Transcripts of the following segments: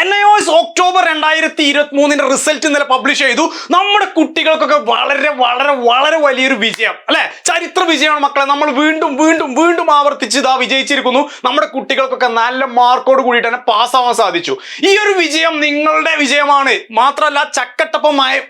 N I S October രണ്ടായിരത്തി ഇരുപത്തി മൂന്നിന്റെ റിസൾട്ട് ഇന്നലെ പബ്ലിഷ് ചെയ്തു. നമ്മുടെ കുട്ടികൾക്കൊക്കെ വളരെ വളരെ വളരെ വലിയൊരു വിജയം. അല്ലെ? ചരിത്ര വിജയമാണ് മക്കളെ. നമ്മൾ വീണ്ടും വീണ്ടും വീണ്ടും ആവർത്തിച്ച് ഇതാ വിജയിച്ചിരിക്കുന്നു. നമ്മുടെ കുട്ടികൾക്കൊക്കെ നല്ല മാർക്കോട് കൂടിയിട്ട് തന്നെ പാസ്സാവാൻ സാധിച്ചു. ഈ ഒരു വിജയം നിങ്ങളുടെ വിജയമാണ്. മാത്രമല്ല ചക്കട്ടപ്പമായ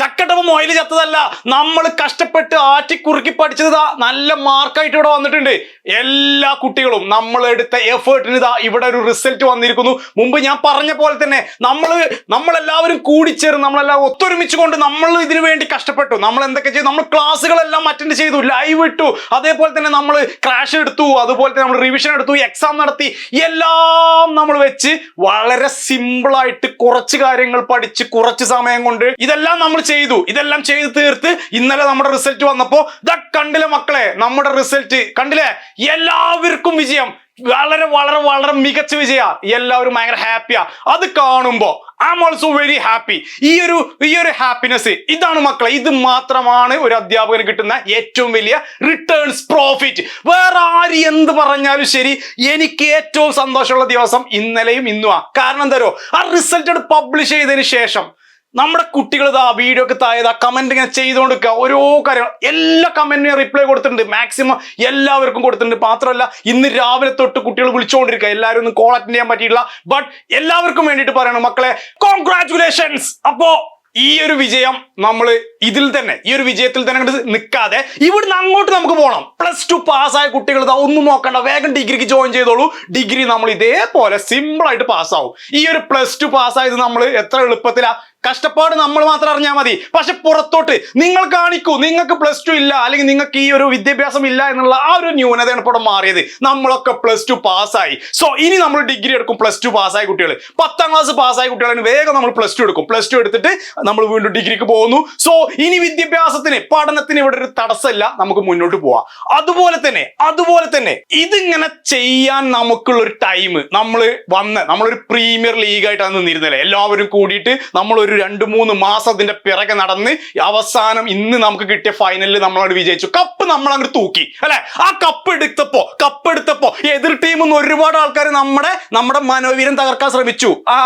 ചക്കട്ടപ്പം മൊയിൽ ചത്തതല്ല. നമ്മൾ കഷ്ടപ്പെട്ട് ആറ്റി കുറുക്കി പഠിച്ചത് നല്ല മാർക്കായിട്ട് ഇവിടെ വന്നിട്ടുണ്ട്. എല്ലാ കുട്ടികളും നമ്മൾ എടുത്ത എഫേർട്ടിന് ഇതാ ഇവിടെ ഒരു റിസൾട്ട് വന്നിരിക്കുന്നു. മുമ്പ് ഞാൻ പറഞ്ഞ പോലെ തന്നെ നമ്മൾ നമ്മളെല്ലാവരും കൂടിച്ചേർന്ന് നമ്മളെല്ലാം ഒത്തൊരുമിച്ച് കൊണ്ട് നമ്മൾ ഇതിനു വേണ്ടി കഷ്ടപ്പെട്ടു. നമ്മൾ എന്തൊക്കെ ചെയ്തു? നമ്മൾ ക്ലാസ്സുകളെല്ലാം അറ്റൻഡ് ചെയ്തു. ലൈവ് ഇട്ടു. അതേപോലെ തന്നെ നമ്മൾ ക്രാഷ് എടുത്തു. അതുപോലെ തന്നെ നമ്മൾ റിവിഷൻ എടുത്തു. എക്സാം നടത്തി. എല്ലാം നമ്മൾ വെച്ച് വളരെ സിമ്പിളായിട്ട് കുറച്ച് കാര്യങ്ങൾ പഠിച്ച് കുറച്ച് സമയം കൊണ്ട് ഇതെല്ലാം നമ്മൾ ചെയ്തു. ഇതെല്ലാം ചെയ്ത് തീർത്ത് ഇന്നലെ നമ്മുടെ റിസൾട്ട് വന്നപ്പോ ദ കണ്ടില്ലേ മക്കളെ നമ്മുടെ റിസൾട്ട് കണ്ടില്ലേ? എല്ലാവർക്കും വിജയം. വളരെ വളരെ വളരെ മികച്ച വിജയ. എല്ലാവരും ഭയങ്കര ഹാപ്പിയാ അത് കാണുമ്പോ I am also very happy ഈ ഒരു ഈ ഒരു ഹാപ്പിനെസ് ഇതാണ് മക്കളെ ഇത് മാത്രമാണ് ഒരു അധ്യാപകന് കിട്ടുന്ന ഏറ്റവും വലിയ റിട്ടേൺസ് പ്രോഫിറ്റ് വേറെ ആര് എന്ത് പറഞ്ഞാലും ശരി എനിക്ക് ഏറ്റവും സന്തോഷമുള്ള ദിവസം ഇന്നലെയും ഇന്നുമാ കാരണം എന്തോ ആ റിസൾട്ട് പബ്ലിഷ് ചെയ്തതിന് ശേഷം നമ്മുടെ കുട്ടികൾ ഇതാ വീഡിയോ ഒക്കെ താഴെ കമന്റ് ഇങ്ങനെ ചെയ്തുകൊണ്ടിരിക്കുക. ഓരോ കാര്യങ്ങൾ. എല്ലാ കമന്റിനും റിപ്ലൈ കൊടുത്തിട്ടുണ്ട്. മാക്സിമം എല്ലാവർക്കും കൊടുത്തിട്ടുണ്ട്. മാത്രമല്ല ഇന്ന് രാവിലെ തൊട്ട് കുട്ടികൾ വിളിച്ചുകൊണ്ടിരിക്കുക. എല്ലാവരും ഒന്നും കോൾ അറ്റൻഡ് ചെയ്യാൻ പറ്റിയിട്ടില്ല. ബട്ട് എല്ലാവർക്കും വേണ്ടിയിട്ട് പറയണം. മക്കളെ കോൺഗ്രാറ്റുലേഷൻസ് അപ്പോ ഈ ഒരു വിജയം നമ്മൾ ഇതിൽ തന്നെ ഈ ഒരു വിജയത്തിൽ തന്നെ അങ്ങോട്ട് നിൽക്കാതെ ഇവിടുന്ന് അങ്ങോട്ട് നമുക്ക് പോകണം പ്ലസ് ടു പാസ്സായ കുട്ടികൾ ഒന്നും നോക്കണ്ട വേഗം ഡിഗ്രിക്ക് ജോയിൻ ചെയ്തോളൂ. ഡിഗ്രി നമ്മൾ ഇതേപോലെ സിമ്പിൾ ആയിട്ട് പാസ്സാവും ഈ ഒരു പ്ലസ് ടു പാസ്സായത് നമ്മൾ എത്ര എളുപ്പത്തിലാ? കഷ്ടപ്പാട് നമ്മൾ മാത്രം അറിഞ്ഞാൽ മതി. പക്ഷെ പുറത്തോട്ട് നിങ്ങൾ കാണിക്കൂ നിങ്ങൾക്ക് പ്ലസ് ടു ഇല്ല അല്ലെങ്കിൽ നിങ്ങൾക്ക് ഈ ഒരു വിദ്യാഭ്യാസം ഇല്ല എന്നുള്ള ആ ഒരു ന്യൂനതയാണ് ഇപ്പോൾ മാറിയത്. നമ്മളൊക്കെ പ്ലസ് ടു പാസ്സായി സോ ഇനി നമ്മൾ ഡിഗ്രി എടുക്കും പ്ലസ് ടു പാസ്സായ കുട്ടികൾ പത്താം ക്ലാസ് പാസ്സായ കുട്ടികളാണ് വേഗം നമ്മൾ പ്ലസ് ടു എടുക്കും. പ്ലസ് ടു എടുത്തിട്ട് നമ്മൾ വീണ്ടും ഡിഗ്രിക്ക് പോകുന്നു സോ ഇനി വിദ്യാഭ്യാസത്തിന് പഠനത്തിന് ഇവിടെ ഒരു തടസ്സമില്ല. നമുക്ക് മുന്നോട്ട് പോവാം. അതുപോലെ തന്നെ അതുപോലെ തന്നെ ഇതിങ്ങനെ ചെയ്യാൻ നമുക്കുള്ള ഒരു ടൈം നമ്മൾ വന്ന് നമ്മളൊരു പ്രീമിയർ ലീഗായിട്ടാണ് നിന്നിരുന്നില്ലേ? എല്ലാവരും കൂടിയിട്ട് നമ്മൾ ഒരു രണ്ട് മൂന്ന് മാസം അതിന്റെ പിറകെ നടന്ന് അവസാനം ഇന്ന് നമുക്ക് കിട്ടിയ ഫൈനലിൽ നമ്മളോട് വിജയിച്ചു. കപ്പ് നമ്മൾ അങ്ങോട്ട് തൂക്കി അല്ലെ? ആ കപ്പ് എടുത്തപ്പോ കപ്പ് എടുത്തപ്പോ എതിർ ടീമിൽ നിന്ന് ഒരുപാട് ആൾക്കാർ നമ്മുടെ നമ്മുടെ മനോവീരം തകർക്കാൻ ശ്രമിച്ചു. ആ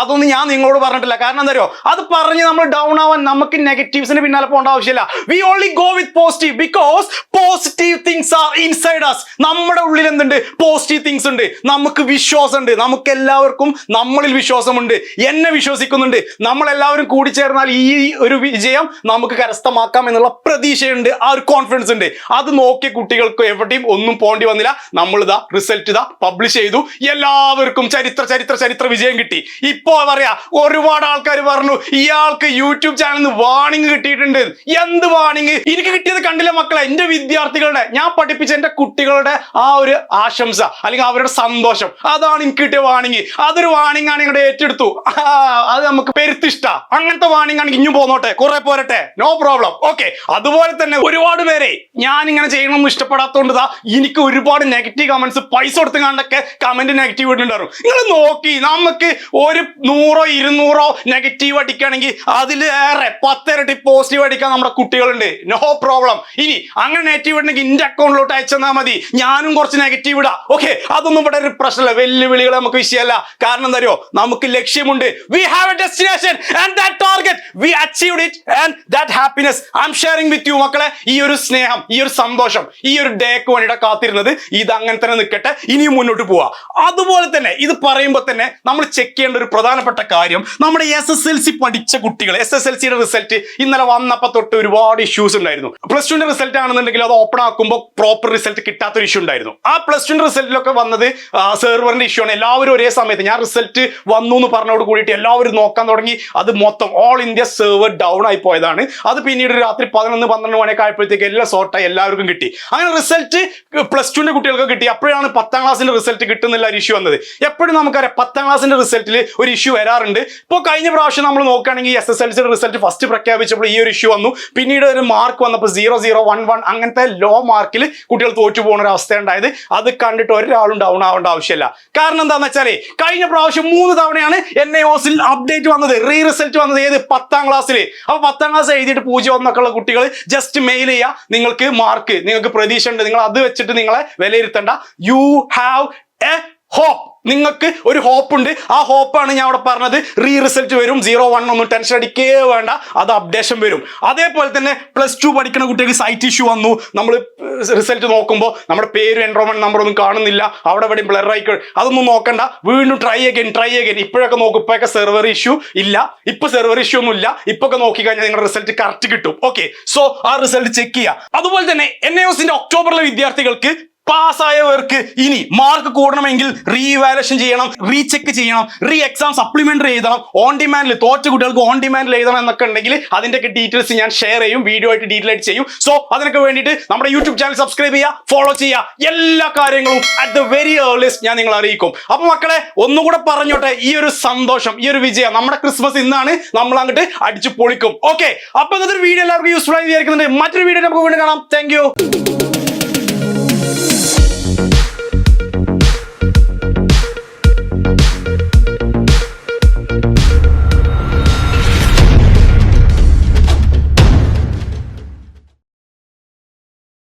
അതൊന്നും ഞാൻ നിങ്ങളോട് പറഞ്ഞിട്ടില്ല. കാരണം എന്താ അത് പറഞ്ഞ് നമ്മൾ ഡൗൺ ആവാൻ നമുക്ക് നെഗറ്റീവ്സിന് പിന്നാലെ പോകേണ്ട ആവശ്യമില്ല. We only go with positive because positive things are inside us നമ്മുടെ ഉള്ളിൽ എന്തുണ്ട്? പോസിറ്റീവ് തിങ്സ് ഉണ്ട്. നമുക്ക് വിശ്വാസമുണ്ട്. നമുക്ക് എല്ലാവർക്കും നമ്മളിൽ വിശ്വാസമുണ്ട്. എന്നെ വിശ്വസിക്കുന്നുണ്ട്. നമ്മളെല്ലാവരും കൂടി ചേർന്നാൽ ഈ ഒരു വിജയം നമുക്ക് കരസ്ഥമാക്കാം എന്നുള്ള പ്രതീക്ഷയുണ്ട്. ആ ഒരു കോൺഫിഡൻസ് ഉണ്ട്. അത് നോക്കിയ കുട്ടികൾക്ക് എവിടെയും ഒന്നും പോണ്ടി വന്നില്ല. നമ്മൾ ഇതാ റിസൾട്ട് ഇതാ പബ്ലിഷ് ചെയ്തു. എല്ലാവർക്കും ചരിത്ര ചരിത്ര ചരിത്ര വിജയം കിട്ടി. ഇപ്പോ പറയാ ഒരുപാട് ആൾക്കാർ പറഞ്ഞു ഇയാൾക്ക് യൂട്യൂബ് ചാനലിൽ വാണിംഗ് കിട്ടിയിട്ടുണ്ട്. എന്ത് വാണിംഗ് എനിക്ക് കിട്ടിയത് കണ്ടില്ല മക്കളെ? എന്റെ വിദ്യാർത്ഥികളുടെ ഞാൻ പഠിപ്പിച്ച എന്റെ കുട്ടികളുടെ ആ ഒരു ആശംസ അല്ലെങ്കിൽ അവരുടെ സന്തോഷം. അതാണ് എനിക്ക് കിട്ടിയ വാണിംഗ് അതൊരു വാണിംഗ് ആണ് ഇങ്ങോട്ട് ഏറ്റെടുത്തു. അത് നമുക്ക് പെരുത്തിഷ്ട. അങ്ങനത്തെ വാണിംഗ് ആണ് ഇഞ്ഞു പോന്നോട്ടെ. കുറെ പോരട്ടെ. നോ പ്രോബ്ലം ഓക്കെ അതുപോലെ തന്നെ ഒരുപാട് പേരെ ഞാൻ ഇങ്ങനെ ചെയ്യണമെന്ന് ഇഷ്ടപ്പെടാത്തതുകൊണ്ട് ദാ എനിക്ക് ഒരുപാട് നെഗറ്റീവ് കമന്റ്സ് പൈസ കൊടുത്ത് കണ്ടൊക്കെ കമന്റ് നെഗറ്റീവ് ഇട്ടുണ്ടായിരുന്നു നിങ്ങൾ നോക്കി നമുക്ക് ഒരു നൂറോ ഇരുന്നൂറോ നെഗറ്റീവ് അടിക്കുകയാണെങ്കിൽ അതിലേറെ പത്തിരട്ടി പോസിറ്റീവ് അടിക്കാൻ നമ്മുടെ കുട്ടികളുണ്ട്. നോ പ്രോബ്ലം ഇനി അങ്ങനെ നെഗറ്റീവ് ഉണ്ടെങ്കിൽ എന്റെ അക്കൗണ്ടിലോട്ട് അയച്ചെന്നാൽ മതി. ഞാനും കുറച്ച് നെഗറ്റീവ് ഇടാം. ഓക്കെ അതൊന്നും ഇവിടെ ഒരു പ്രശ്നമല്ല. വെല്ലുവിളികൾ നമുക്ക് വിഷയമല്ല. കാരണം എന്താ നമുക്ക് ലക്ഷ്യമുണ്ട്. We have a destination and that target we achieved it and that happiness I am sharing with you മക്കളെ ഈ ഒരു സ്നേഹം ഈ ഒരു സന്തോഷം ഈ ഒരു ഡേക്ക് വേണ്ടിയിട്ട് കാത്തിരുന്നത്. ഇത് അങ്ങനെ തന്നെ നിൽക്കട്ടെ ഇനിയും മുന്നോട്ട് പോവാ. അതുപോലെ തന്നെ ഇത് പറയുമ്പോൾ തന്നെ നമ്മൾ ചെക്ക് ചെയ്യേണ്ട ഒരു പ്രധാനപ്പെട്ട കാര്യം നമ്മുടെ എസ് എസ് എൽ സി പഠിച്ച കുട്ടികൾ എസ് എസ് എൽ സിയുടെ റിസൾട്ട് ഇന്നലെ വന്നപ്പോൾ തൊട്ട് ഒരുപാട് ഇഷ്യൂസ് ഉണ്ടായിരുന്നു. പ്ലസ് ടുവിന്റെ റിസൾട്ട് ആണെന്നുണ്ടെങ്കിൽ അത് ഓപ്പൺ ആക്കുമ്പോൾ പ്രോപ്പർ റിസൾട്ട് കിട്ടാത്തൊരു ഇഷ്യൂ ഉണ്ടായിരുന്നു. ആ പ്ലസ് ടുവിന്റെ റിസൾട്ടിലൊക്കെ വന്നത് സെർവറിന്റെ ഇഷ്യൂ ആണ്. എല്ലാവരും ഒരേ സമയത്ത് ഞാൻ റിസൾട്ട് വന്നു എന്ന് പറഞ്ഞോട് കൂടിയിട്ട് എല്ലാവരും നോക്കാൻ തുടങ്ങി. അത് മൊത്തം ഓൾ ഇന്ത്യ സെർവർ ഡൗൺ ആയി പോയതാണ്. അത് പിന്നീട് രാത്രി പതിനൊന്ന് പന്ത്രണ്ട് മണിയൊക്കെ ആയപ്പോഴത്തേക്ക് എല്ലാം സോർട്ടായി എല്ലാവർക്കും കിട്ടി. അങ്ങനെ റിസൾട്ട് പ്ലസ് ടുവിന്റെ കുട്ടികൾക്ക് കിട്ടി. അപ്പോഴാണ് പത്താം ക്ലാസ്സിന്റെ റിസൾട്ട് കിട്ടുന്നില്ല ഒരു ഇഷ്യൂ വന്നത്. എപ്പോഴും നമുക്കറിയാം പത്താം ക്ലാസ്സിന്റെ റിസൾട്ടിൽ ഒരു ഇഷ്യൂ വരാറുണ്ട്. ഇപ്പോൾ കഴിഞ്ഞ പ്രാവശ്യം നമ്മൾ നോക്കുകയാണെങ്കിൽ എസ് എസ് എൽ സിയുടെ റിസൾട്ട് ഫസ്റ്റ് പ്രഖ്യാപിച്ചപ്പോൾ ഈ ഒരു ഇഷ്യൂ വന്നു. പിന്നീട് ഒരു മാർക്ക് വന്നപ്പോൾ സീറോ സീറോ വൺ വൺ അങ്ങനത്തെ ലോ മാർക്കിൽ കുട്ടികൾ തോറ്റു പോകുന്ന ഒരു അവസ്ഥ ഉണ്ടായത്. അത് കണ്ടിട്ട് ഒരാളും ഡൗൺ ആവേണ്ട ആവശ്യമില്ല. കാരണം എന്താണെന്ന് വെച്ചാൽ കഴിഞ്ഞ പ്രാവശ്യം മൂന്ന് തവണയാണ് എൻ ഐ ഓസിൽ അപ്ഡേറ്റ് വന്നത്. റീ റിസൾട്ട് വന്നത് ഏത്? പത്താം ക്ലാസ്സിൽ അപ്പോൾ പത്താം ക്ലാസ് എഴുതിയിട്ട് പൂജ്യം ഒന്നൊക്കെ ഉള്ള കുട്ടികൾ ജസ്റ്റ് മെയിൽ ചെയ്യുക നിങ്ങൾക്ക് മാർക്ക് നിങ്ങൾക്ക് പ്രതീക്ഷ ഉണ്ട് നിങ്ങൾ അത് വെച്ചിട്ട് നിങ്ങളെ വിലയിരുത്തേണ്ട. യു ഹാവ് എ ഹോപ്പ് നിങ്ങൾക്ക് ഒരു ഹോപ്പ് ഉണ്ട്. ആ ഹോപ്പാണ് ഞാൻ അവിടെ പറഞ്ഞത്. റീ റിസൾട്ട് വരും. സീറോ വൺ ഒന്നും ടെൻഷൻ അടിക്കേ വേണ്ട. അത് അപ്ഡേഷൻ വരും. അതേപോലെ തന്നെ പ്ലസ് ടു പഠിക്കുന്ന കുട്ടികൾക്ക് സൈറ്റ് ഇഷ്യൂ വന്നു. നമ്മൾ റിസൾട്ട് നോക്കുമ്പോൾ നമ്മുടെ പേരും എൻറോൾമെന്റ് നമ്പർ ഒന്നും കാണുന്നില്ല. അവിടെ എവിടെയും ബ്ലർ അതൊന്നും നോക്കണ്ട. വീണ്ടും ട്രൈ അഗൈൻ ട്രൈ അഗൈൻ ഇപ്പോഴൊക്കെ നോക്കും ഇപ്പോഴൊക്കെ സെർവർ ഇഷ്യൂ ഇല്ല. ഇപ്പൊ സെർവർ ഇഷ്യൂ ഒന്നും ഇല്ല ഇപ്പൊ ഒക്കെ നോക്കി കഴിഞ്ഞാൽ നിങ്ങളുടെ റിസൾട്ട് കറക്റ്റ് കിട്ടും. ഓക്കെ സോ ആ റിസൾട്ട് ചെക്ക് ചെയ്യുക അതുപോലെ തന്നെ എൻ എസിന്റെ ഒക്ടോബറിലെ വിദ്യാർത്ഥികൾക്ക് പാസ്സായവർക്ക് ഇനി മാർക്ക് കൂടണമെങ്കിൽ റീവാലേഷൻ ചെയ്യണം റീചെക്ക് ചെയ്യണം റീ എക്സാം സപ്ലിമെന്ററി എഴുതണം ഓൺ ഡിമാൻഡിൽ തോറ്റ കുട്ടികൾക്ക് ഓൺ ഡിമാൻഡിൽ എഴുതണം എന്നൊക്കെ ഉണ്ടെങ്കിൽ അതിന്റെയൊക്കെ ഡീറ്റെയിൽസ് ഞാൻ ഷെയർ ചെയ്യും വീഡിയോ ആയിട്ട് ഡീറ്റെയിൽ ആയിട്ട് ചെയ്യും. സോ അതിനൊക്കെ വേണ്ടിയിട്ട് നമ്മുടെ യൂട്യൂബ് ചാനൽ സബ്സ്ക്രൈബ് ചെയ്യുക ഫോളോ ചെയ്യുക. എല്ലാ കാര്യങ്ങളും അറ്റ് ദ വെരി ഏർലിസ്റ്റ് ഞാൻ നിങ്ങളെ അറിയിക്കും. അപ്പൊ മക്കളെ ഒന്നുകൂടെ പറഞ്ഞോട്ടെ ഈ ഒരു സന്തോഷം ഈ ഒരു വിജയം നമ്മുടെ ക്രിസ്മസ് ഇന്നാണ്. നമ്മൾ അങ്ങോട്ട് അടിച്ചു പൊളിക്കും. ഓക്കെ അപ്പൊ ഇന്നത്തെ വീഡിയോ എല്ലാവർക്കും യൂസ്ഫുൾ ആയി വിചാരിക്കുന്നുണ്ട്. മറ്റൊരു വീഡിയോ നമുക്ക് വീണ്ടും കാണാം. താങ്ക്